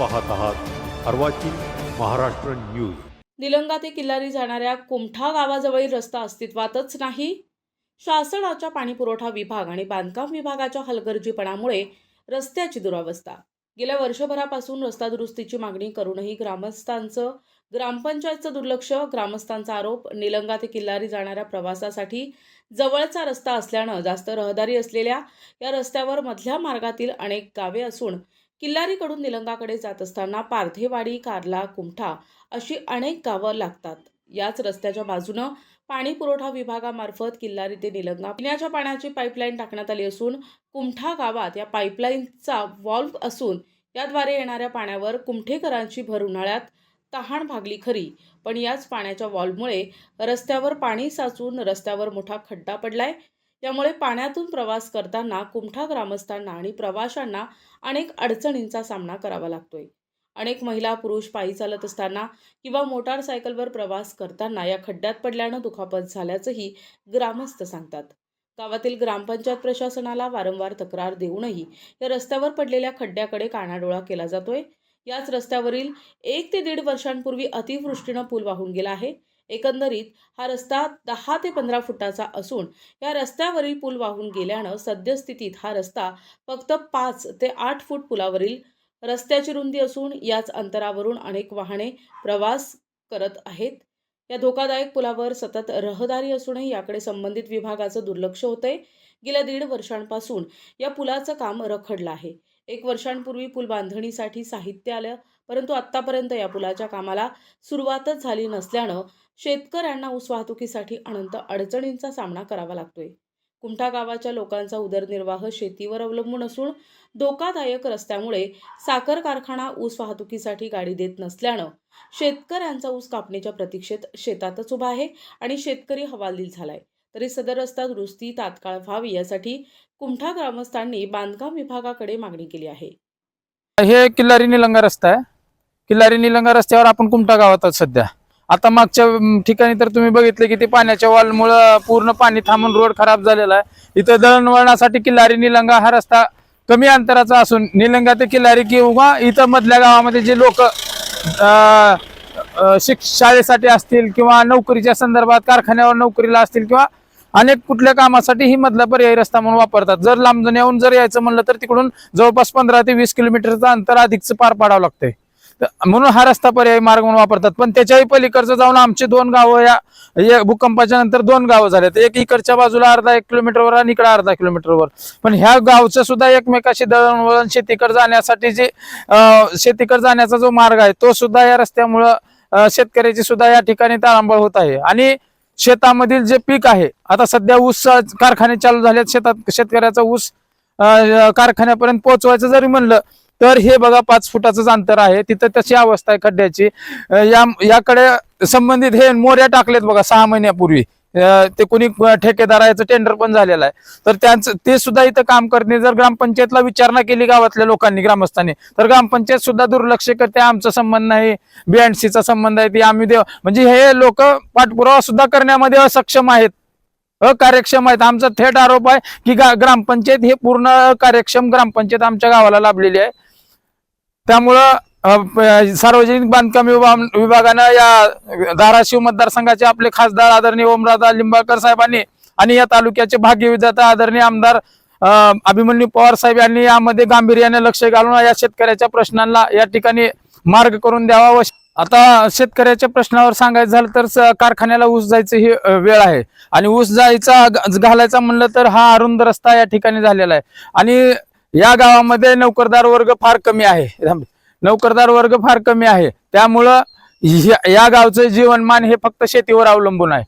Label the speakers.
Speaker 1: पाहत आहात अर्वाचीन महाराष्ट्र न्यूज.
Speaker 2: निलंगा ते किल्लारी जाणाऱ्या कुमठा गावाजवळील रस्ता अस्तित्वातच नाही. शासनाच्या पाणीपुरवठा विभाग आणि बांधकाम विभागाच्या हलगर्जीपणामुळे रस्त्याची दुरावस्था. गेल्या वर्षभरापासून रस्ता दुरुस्तीची मागणी करूनही ग्रामस्थांचं ग्रामपंचायतचं दुर्लक्ष ग्रामस्थांचा आरोप निलंगा ते किल्लारी जाणाऱ्या प्रवासासाठी जवळचा रस्ता असल्यानं जास्त रहदारी असलेल्या या रस्त्यावर मधल्या मार्गातील अनेक गावे असून किल्लारीकडून निलंगाकडे जात असताना पारधेवाडी कारला कुमठा अशी अनेक गावं लागतात. याच रस्त्याच्या बाजूनं पाणी पुरवठा विभागामार्फत किल्लारी ते निलंगा पिण्याच्या पाण्याची पाईपलाईन टाकण्यात आली असून कुमठा गावात या पाईपलाईनचा वॉल्व असून याद्वारे येणाऱ्या पाण्यावर कुमठेकरांची भर उन्हाळ्यात तहाण भागली खरी. पण याच पाण्याच्या वॉल्वमुळे रस्त्यावर पाणी साचून रस्त्यावर मोठा खड्डा पडलाय. त्यामुळे पाण्यातून प्रवास करताना कुमठा ग्रामस्थांना आणि प्रवाशांना अनेक अडचणींचा सामना करावा लागतोय. अनेक महिला पुरुष पायी चालत असताना किंवा मोटारसायकलवर प्रवास करताना या खड्ड्यात पडल्यानं दुखापत झाल्याचंही ग्रामस्थ सांगतात. गावातील ग्रामपंचायत प्रशासनाला वारंवार तक्रार देऊनही या रस्त्यावर पडलेल्या खड्ड्याकडे कानाडोळा केला जातोय. याच रस्त्यावरील एक ते दीड वर्षांपूर्वी अतिवृष्टीनं पूल वाहून गेला आहे. एकंदरीत हा रस्ता दहा ते पंधरा फुटाचा असून या रस्त्यावरील पूल वाहून गेल्यानं सद्यस्थितीत हा रस्ता फक्त पाच ते आठ फूट पुलावरील रस्त्याची रुंदी असून याच अंतरावरून अनेक वाहने प्रवास करत आहेत. या धोकादायक पुलावर सतत रहदारी असूनही याकडे संबंधित विभागाचं दुर्लक्ष होतंय. गेल्या दीड वर्षांपासून या पुलाचं काम रखडलं आहे. एक वर्षांपूर्वी पूल बांधणीसाठी साहित्य आलं परंतु आत्तापर्यंत या पुलाच्या कामाला सुरुवातच झाली नसल्यानं शेतकऱ्यांना ऊस वाहतुकीसाठी अनंत अडचणींचा सामना करावा लागतोय. कुमठा गावाच्या लोकांचा उदरनिर्वाह शेतीवर अवलंबून असून धोकादायक रस्त्यामुळे साखर कारखाना ऊस वाहतुकीसाठी गाडी देत नसल्यानं शेतकऱ्यांचा ऊस कापणीच्या प्रतीक्षेत शेतातच उभा आहे आणि शेतकरी हवालदिल झालाय. तरी सदर रस्ता दुरुस्ती तात्काळ व्हावी यासाठी कुमठा ग्रामस्थांनी बांधकाम विभागाकडे मागणी केली आहे.
Speaker 3: हे किल्लारी निलंगा रस्ता आहे. किल्लारी निलंगा रस्त्यावर आपण कुमठा गावात आहोत सध्या. आता मागच्या ठिकाणी तर तुम्ही बघितले की ते पाण्याच्या वॉलमुळं पूर्ण पाणी थांबून रोड खराब झालेला आहे. इथं दळणवळणासाठी किल्लारी निलंगा हा रस्ता कमी अंतराचा असून निलंगा ते किल्लारी किंवा इथं मधल्या गावामध्ये जे लोक शिक शाळेसाठी असतील किंवा नोकरीच्या संदर्भात कारखान्यावर नोकरीला असतील किंवा अनेक कुठल्या कामासाठी ही मधला पर्यायी रस्ता म्हणून वापरतात. जर लांबजण्याहून येऊन जर यायचं म्हणलं तर तिकडून जवळपास पंधरा ते वीस किलोमीटरचं अंतर अधिकचं पार पाडावं लागतंय. तर म्हणून हा रस्ता पर्यायी मार्ग म्हणून वापरतात. पण त्याच्याही पलीकडचं जाऊन आमचे दोन गावं या भूकंपाच्या नंतर दोन गावं झालेत. एक इकडच्या बाजूला अर्धा एक किलोमीटरवर आणि इकडे अर्धा किलोमीटरवर. पण ह्या गावचं सुद्धा एकमेकाशी दळणवळण शेतीकडे जाण्यासाठी जे शेतीकडे जाण्याचा जो मार्ग आहे तो सुद्धा या रस्त्यामुळं शेतकऱ्याची सुद्धा या ठिकाणी तारांबळ होत आहे. आणि शेतामधील जे पीक आहे आता सध्या ऊस कारखाने चालू झाले शेतात शेतकऱ्याचा ऊस कारखान्यापर्यंत पोहोचवायचं जरी म्हणलं तर हे बघा पाच फुटाचंच अंतर आहे. तिथं तशी अवस्था आहे खड्ड्याची. या याकडे संबंधित हे मोऱ्या टाकलेत बघा सहा महिन्यापूर्वी. ते कोणी ठेकेदाराचं टेंडर पण झालेलं आहे. तर त्यांचं ते सुद्धा इथं काम करणे जर ग्रामपंचायतला विचारणा केली गावातल्या लोकांनी ग्रामस्थांनी तर ग्रामपंचायत सुद्धा दुर्लक्ष करते. आमचा संबंध नाही बीएनसीचा संबंध आहे ते आम्ही देव म्हणजे हे लोक पाठपुरावा सुद्धा करण्यामध्ये असक्षम आहेत. अकार्यक्षम आहेत. आमचा थेट आरोप आहे की ग्रामपंचायत हे पूर्ण कार्यक्षम ग्रामपंचायत आमच्या गावाला लाभलेली आहे. त्यामुळं सार्वजनिक बांधकाम विभाग- विभागानं या धाराशिव मतदारसंघाचे आपले खासदार आदरणीय ओमराजा लिंबाळकर साहेबांनी आणि या तालुक्याचे भाग्यविधाता आदरणीय आमदार अभिमन्यू पवार साहेब यांनी यामध्ये गांभीर्याने लक्ष घालून या शेतकऱ्याच्या प्रश्नांना या ठिकाणी मार्ग करून द्यावा. व आता शेतकऱ्याच्या प्रश्नावर सांगायचं झालं तर स- कारखान्याला ऊस जायचं ही वेळ आहे. आणि ऊस जायचा घालायचा म्हणलं तर हा अरुंद रस्ता या ठिकाणी झालेला आहे. आणि या गावामध्ये नोकरदार वर्ग फार कमी आहे. नोकरदार वर्ग फार कमी आहे. त्यामुळं ह्या- या गावचं जीवनमान हे फक्त शेतीवर अवलंबून आहे.